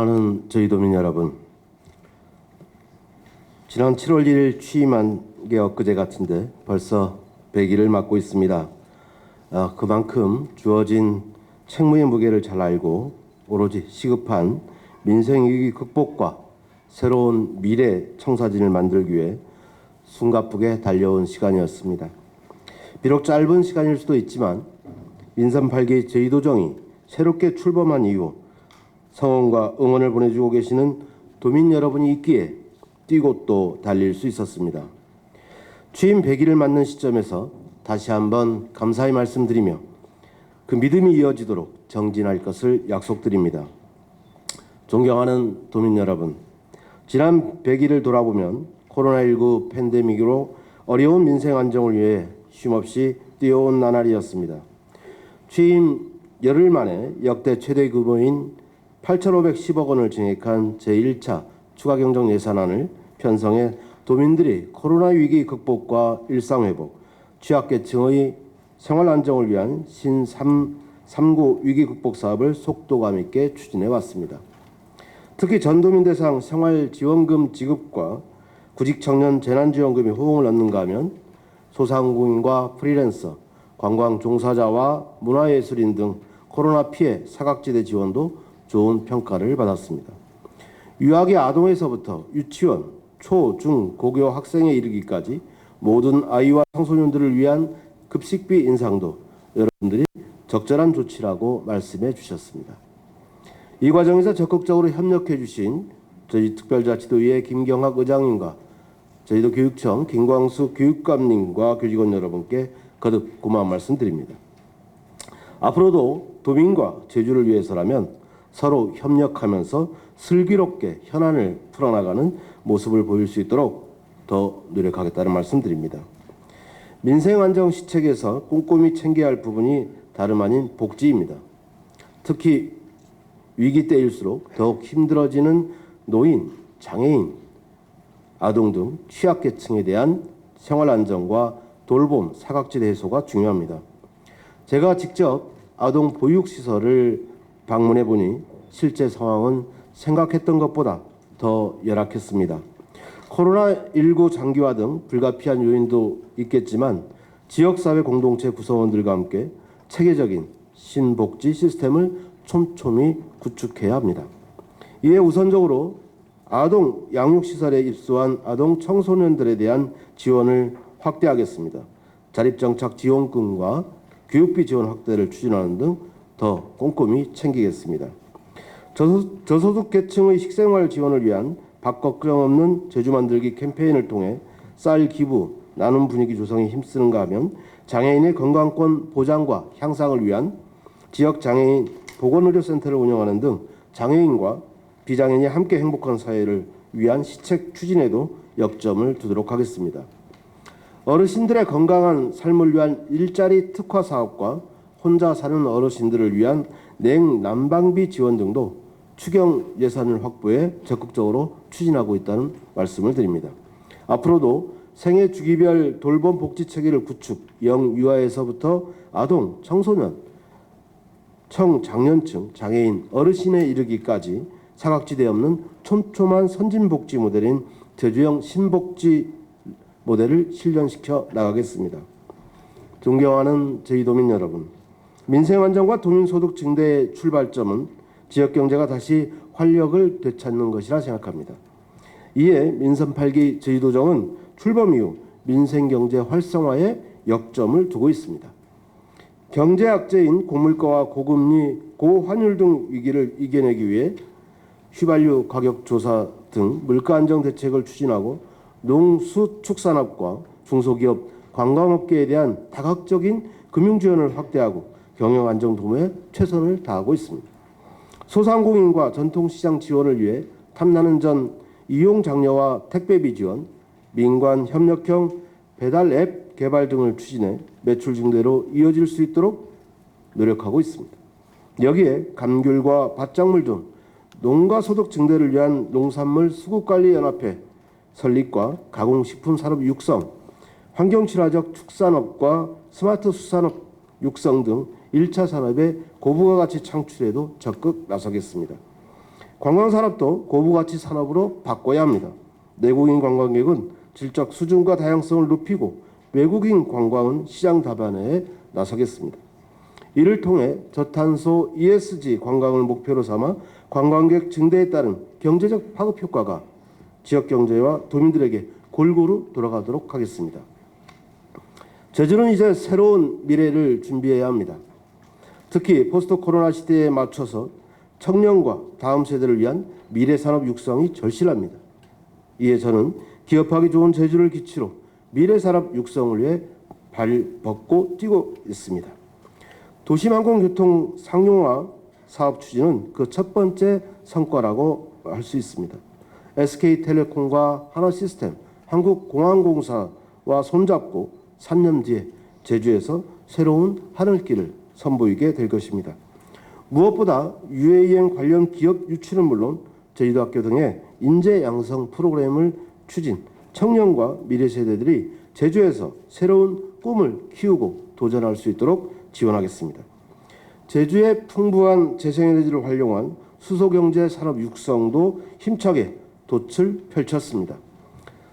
사랑하는 저희 도민 여러분, 지난 7월 1일 취임한 게 엊그제 같은데 벌써 100일을 맞고 있습니다. 아, 그만큼 주어진 책무의 무게를 잘 알고 오로지 시급한 민생 위기 극복과 새로운 미래 청사진을 만들기 위해 숨가쁘게 달려온 시간이었습니다. 비록 짧은 시간일 수도 있지만 민선 8기 제2도정이 새롭게 출범한 이후 성원과 응원을 보내주고 계시는 도민 여러분이 있기에 뛰고 또 달릴 수 있었습니다. 취임 100일을 맞는 시점에서 다시 한번 감사의 말씀드리며 그 믿음이 이어지도록 정진할 것을 약속드립니다. 존경하는 도민 여러분, 지난 100일을 돌아보면 코로나19 팬데믹으로 어려운 민생 안정을 위해 쉼없이 뛰어온 나날이었습니다. 취임 열흘 만에 역대 최대 규모인 8,510억 원을 증액한 제1차 추가 경정 예산안을 편성해 도민들이 코로나 위기 극복과 일상 회복, 취약계층의 생활 안정을 위한 신3 3구 위기 극복 사업을 속도감 있게 추진해 왔습니다. 특히 전도민 대상 생활지원금 지급과 구직 청년 재난지원금이 호응을 얻는가 하면 소상공인과 프리랜서, 관광 종사자와 문화예술인 등 코로나 피해 사각지대 지원도 좋은 평가를 받았습니다. 유아기 아동에서부터 유치원, 초, 중, 고교 학생에 이르기까지 모든 아이와 청소년들을 위한 급식비 인상도 여러분들이 적절한 조치라고 말씀해 주셨습니다. 이 과정에서 적극적으로 협력해 주신 저희 특별자치도의 김경학 의장님과 저희도 교육청 김광수 교육감님과 교직원 여러분께 거듭 고마운 말씀드립니다. 앞으로도 도민과 제주를 위해서라면 서로 협력하면서 슬기롭게 현안을 풀어나가는 모습을 보일 수 있도록 더 노력하겠다는 말씀드립니다. 민생 안정 시책에서 꼼꼼히 챙겨야 할 부분이 다름 아닌 복지입니다. 특히 위기 때일수록 더욱 힘들어지는 노인, 장애인, 아동 등 취약계층에 대한 생활 안정과 돌봄, 사각지대 해소가 중요합니다. 제가 직접 아동 보육 시설을 방문해 보니 실제 상황은 생각했던 것보다 더 열악했습니다. 코로나19 장기화 등 불가피한 요인도 있겠지만 지역사회 공동체 구성원들과 함께 체계적인 신복지 시스템을 촘촘히 구축해야 합니다. 이에 우선적으로 아동 양육시설에 입소한 아동 청소년들에 대한 지원을 확대하겠습니다. 자립정착 지원금과 교육비 지원 확대를 추진하는 등 더 꼼꼼히 챙기겠습니다. 저소득 계층의 식생활 지원을 위한 밥 걱정 없는 제주 만들기 캠페인을 통해 쌀 기부, 나눔 분위기 조성에 힘쓰는가 하면 장애인의 건강권 보장과 향상을 위한 지역 장애인 보건의료센터를 운영하는 등 장애인과 비장애인이 함께 행복한 사회를 위한 시책 추진에도 역점을 두도록 하겠습니다. 어르신들의 건강한 삶을 위한 일자리 특화 사업과 혼자 사는 어르신들을 위한 냉난방비 지원 등도 추경 예산을 확보해 적극적으로 추진하고 있다는 말씀을 드립니다. 앞으로도 생애 주기별 돌봄 복지 체계를 구축, 영 유아에서부터 아동, 청소년, 청장년층, 장애인, 어르신에 이르기까지 사각지대 없는 촘촘한 선진 복지 모델인 제주형 신복지 모델을 실현시켜 나가겠습니다. 존경하는 저희 도민 여러분, 민생 안정과 도민 소득 증대의 출발점은 지역 경제가 다시 활력을 되찾는 것이라 생각합니다. 이에 민선 8기 제주도정은 출범 이후 민생 경제 활성화에 역점을 두고 있습니다. 경제 악재인 고물가와 고금리, 고환율 등 위기를 이겨내기 위해 휘발유 가격 조사 등 물가 안정 대책을 추진하고 농수축산업과 중소기업, 관광업계에 대한 다각적인 금융 지원을 확대하고 경영 안정 도모에 최선을 다하고 있습니다. 소상공인과 전통시장 지원을 위해 탐나는 전 이용 장려와 택배비 지원, 민관 협력형 배달 앱 개발 등을 추진해 매출 증대로 이어질 수 있도록 노력하고 있습니다. 여기에 감귤과 밭작물 등 농가 소득 증대를 위한 농산물 수급관리 연합회 설립과 가공식품 산업 육성, 환경친화적 축산업과 스마트 수산업 육성 등 1차 산업의 고부가 가치 창출에도 적극 나서겠습니다. 관광산업도 고부가치 산업으로 바꿔야 합니다. 내국인 관광객은 질적 수준과 다양성을 높이고 외국인 관광은 시장 다변화에 나서겠습니다. 이를 통해 저탄소 ESG 관광을 목표로 삼아 관광객 증대에 따른 경제적 파급 효과가 지역 경제와 도민들에게 골고루 돌아가도록 하겠습니다. 제주는 이제 새로운 미래를 준비해야 합니다. 특히 포스트 코로나 시대에 맞춰서 청년과 다음 세대를 위한 미래 산업 육성이 절실합니다. 이에 저는 기업하기 좋은 제주를 기치로 미래 산업 육성을 위해 발 벗고 뛰고 있습니다. 도시항공교통 상용화 사업 추진은 그 첫 번째 성과라고 할 수 있습니다. SK텔레콤과 하나시스템, 한국공항공사와 손잡고 3년 뒤에 제주에서 새로운 하늘길을 선보이게 될 것입니다. 무엇보다 UAM 관련 기업 유치는 물론 제주도학교 등의 인재 양성 프로그램을 추진, 청년과 미래 세대들이 제주에서 새로운 꿈을 키우고 도전할 수 있도록 지원하겠습니다. 제주의 풍부한 재생에너지를 활용한 수소경제 산업 육성도 힘차게 돛을 펼쳤습니다.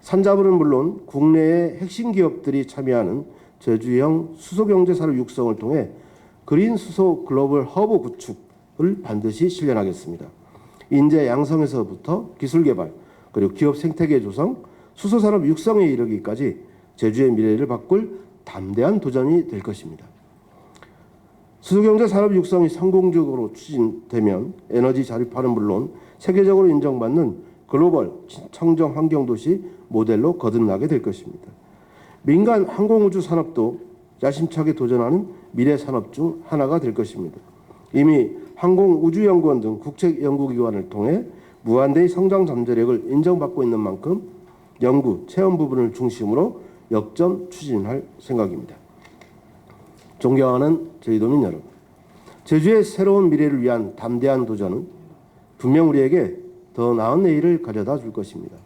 산자부는 물론 국내의 핵심 기업들이 참여하는 제주형 수소경제 산업 육성을 통해 그린 수소 글로벌 허브 구축을 반드시 실현하겠습니다. 인재 양성에서부터 기술 개발, 그리고 기업 생태계 조성, 수소 산업 육성에 이르기까지 제주의 미래를 바꿀 담대한 도전이 될 것입니다. 수소경제 산업 육성이 성공적으로 추진되면 에너지 자립화는 물론 세계적으로 인정받는 글로벌 청정 환경 도시 모델로 거듭나게 될 것입니다. 민간 항공우주 산업도 야심차게 도전하는 미래 산업 중 하나가 될 것입니다. 이미 항공우주연구원 등 국책 연구기관을 통해 무한대의 성장 잠재력을 인정받고 있는 만큼 연구, 체험 부분을 중심으로 역점 추진할 생각입니다. 존경하는 제주도민 여러분, 제주의 새로운 미래를 위한 담대한 도전은 분명 우리에게 더 나은 내일을 가져다 줄 것입니다.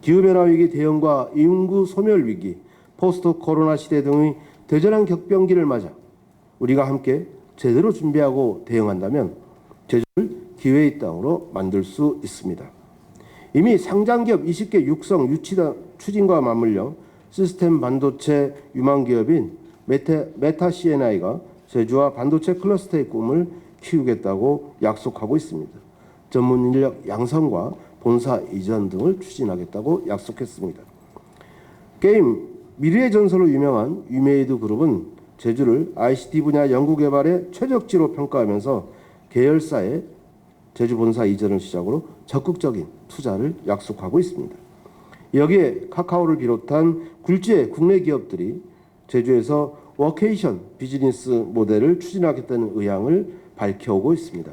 기후변화 위기 대응과 인구 소멸 위기, 포스트 코로나 시대 등의 대전한 격변기를 맞아 우리가 함께 제대로 준비하고 대응한다면 제주를 기회의 땅으로 만들 수 있습니다. 이미 상장기업 20개 육성 유치다 추진과 맞물려 시스템 반도체 유망 기업인 메타, 메타 CNI가 제주와 반도체 클러스터의 꿈을 키우겠다고 약속하고 있습니다. 전문 인력 양성과 본사 이전 등을 추진하겠다고 약속했습니다. 게임 미래의 전설로 유명한 유메이드 그룹은 제주를 ICT 분야 연구개발의 최적지로 평가하면서 계열사의 제주 본사 이전을 시작으로 적극적인 투자를 약속하고 있습니다. 여기에 카카오를 비롯한 굴지의 국내 기업들이 제주에서 워케이션 비즈니스 모델을 추진하겠다는 의향을 밝혀오고 있습니다.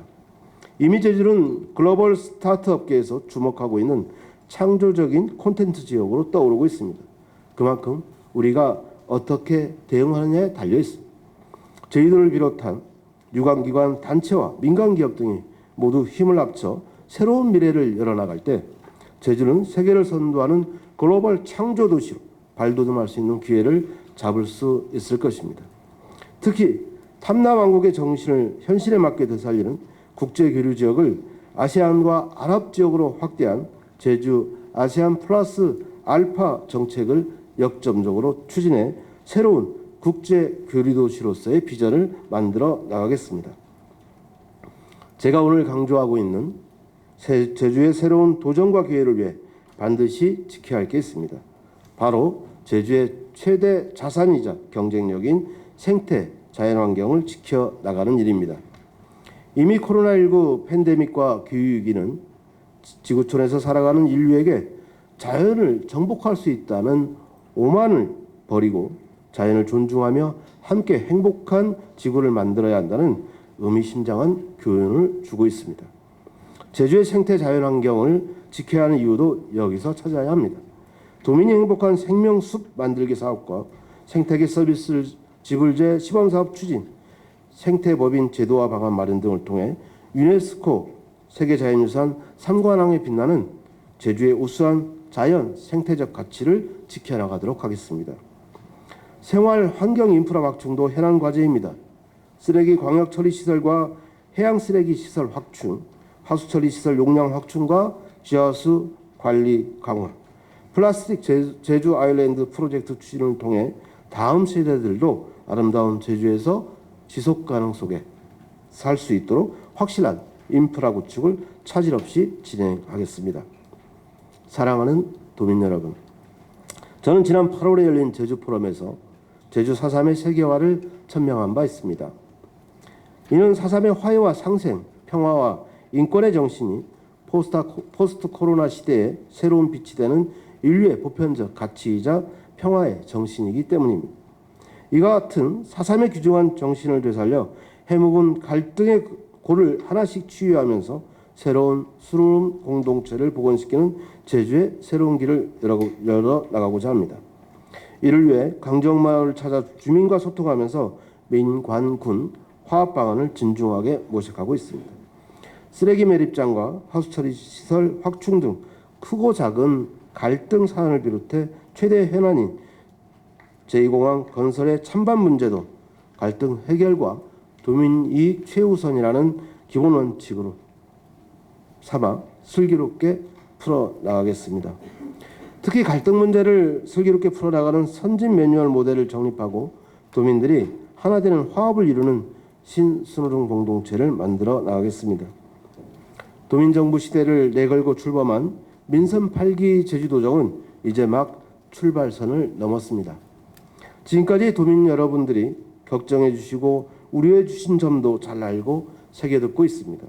이미 제주는 글로벌 스타트업계에서 주목하고 있는 창조적인 콘텐츠 지역으로 떠오르고 있습니다. 그만큼 우리가 어떻게 대응하느냐에 달려 있습니다. 저희들을 비롯한 유관기관 단체와 민간기업 등이 모두 힘을 합쳐 새로운 미래를 열어나갈 때 제주는 세계를 선도하는 글로벌 창조 도시로 발돋움할 수 있는 기회를 잡을 수 있을 것입니다. 특히 탐나왕국의 정신을 현실에 맞게 되살리는 국제 교류 지역을 아세안과 아랍 지역으로 확대한 제주 아세안 플러스 알파 정책을 역점적으로 추진해 새로운 국제 교류 도시로서의 비전을 만들어 나가겠습니다. 제가 오늘 강조하고 있는 제주의 새로운 도전과 기회를 위해 반드시 지켜야 할 게 있습니다. 바로 제주의 최대 자산이자 경쟁력인 생태 자연환경을 지켜 나가는 일입니다. 이미 코로나19 팬데믹과 기후위기는 지구촌에서 살아가는 인류에게 자연을 정복할 수 있다는 오만을 버리고 자연을 존중하며 함께 행복한 지구를 만들어야 한다는 의미심장한 교훈을 주고 있습니다. 제주의 생태 자연 환경을 지켜야 하는 이유도 여기서 찾아야 합니다. 도민이 행복한 생명숲 만들기 사업과 생태계 서비스 지불제 시범사업 추진, 생태법인 제도화 방안 마련 등을 통해 유네스코 세계자연유산 3관왕에 빛나는 제주의 우수한 자연 생태적 가치를 지켜나가도록 하겠습니다. 생활 환경 인프라 확충도 현안 과제입니다. 쓰레기 광역 처리 시설과 해양 쓰레기 시설 확충, 하수 처리 시설 용량 확충과 지하수 관리 강화, 플라스틱 제- 제주 아일랜드 프로젝트 추진을 통해 다음 세대들도 아름다운 제주에서 지속 가능 속에 살 수 있도록 확실한 인프라 구축을 차질 없이 진행하겠습니다. 사랑하는 도민 여러분, 저는 지난 8월에 열린 제주 포럼에서 제주 4.3의 세계화를 천명한 바 있습니다. 이는 4.3의 화해와 상생, 평화와 인권의 정신이 포스타, 포스트 코로나 시대에 새로운 빛이 되는 인류의 보편적 가치이자 평화의 정신이기 때문입니다. 이와 같은 4.3의 규정한 정신을 되살려 해묵은 갈등의 골을 하나씩 치유하면서 새로운 수로운 공동체를 복원시키는 제주의 새로운 길을 열어, 나가고자 합니다. 이를 위해 강정마을을 찾아 주민과 소통하면서 민관군 화합 방안을 진중하게 모색하고 있습니다. 쓰레기 매립장과 하수처리 시설 확충 등 크고 작은 갈등 사안을 비롯해 최대 현안인 제2공항 건설의 찬반 문제도 갈등 해결과 도민 이익 최우선이라는 기본 원칙으로 삼아 슬기롭게 풀어 나가겠습니다. 특히 갈등 문제를 슬기롭게 풀어 나가는 선진 매뉴얼 모델을 정립하고 도민들이 하나 되는 화합을 이루는 신순호령 공동체를 만들어 나가겠습니다. 도민정부 시대를 내걸고 출범한 민선 8기 제주도정은 이제 막 출발선을 넘었습니다. 지금까지 도민 여러분들이 걱정해 주시고 우려해 주신 점도 잘 알고 새겨 듣고 있습니다.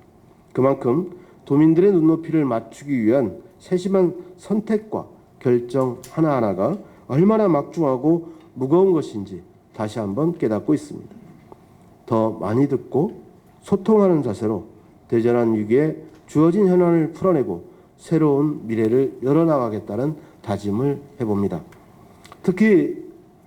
그만큼 도민들의 눈높이를 맞추기 위한 세심한 선택과 결정 하나하나가 얼마나 막중하고 무거운 것인지 다시 한번 깨닫고 있습니다. 더 많이 듣고 소통하는 자세로 대전한 위기에 주어진 현안을 풀어내고 새로운 미래를 열어나가겠다는 다짐을 해봅니다. 특히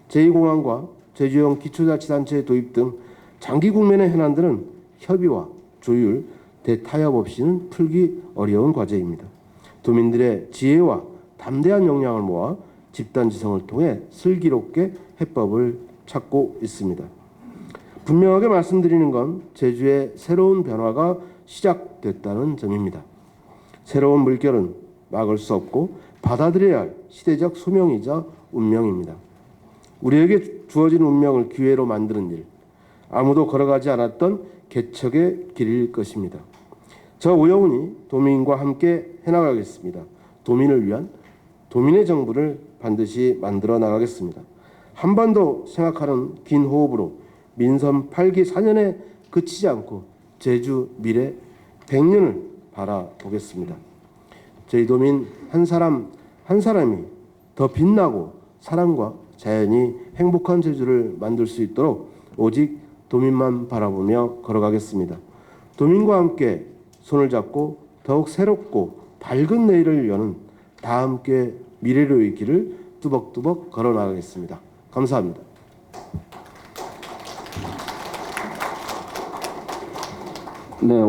제2공항과 제주형 기초자치단체 도입 등 장기 국면의 현안들은 협의와 조율, 대타협 없이는 풀기 어려운 과제입니다. 도민들의 지혜와 담대한 역량을 모아 집단지성을 통해 슬기롭게 해법을 찾고 있습니다. 분명하게 말씀드리는 건 제주의 새로운 변화가 시작됐다는 점입니다. 새로운 물결은 막을 수 없고 받아들여야 할 시대적 소명이자 운명입니다. 우리에게 주어진 운명을 기회로 만드는 일, 아무도 걸어가지 않았던 개척의 길일 것입니다. 저 오여훈이 도민과 함께 해나가겠습니다. 도민을 위한 도민의 정부를 반드시 만들어 나가겠습니다. 한번더 생각하는 긴 호흡으로 민선 8기 4년에 그치지 않고 제주 미래 100년을 바라보겠습니다. 저희 도민 한 사람 한 사람이 더 빛나고 사랑과 자연이 행복한 제주를 만들 수 있도록 오직 도민만 바라보며 걸어가겠습니다. 도민과 함께 손을 잡고 더욱 새롭고 밝은 내일을 여는 다 함께 미래로의 길을 뚜벅뚜벅 걸어 나가겠습니다. 감사합니다. 네,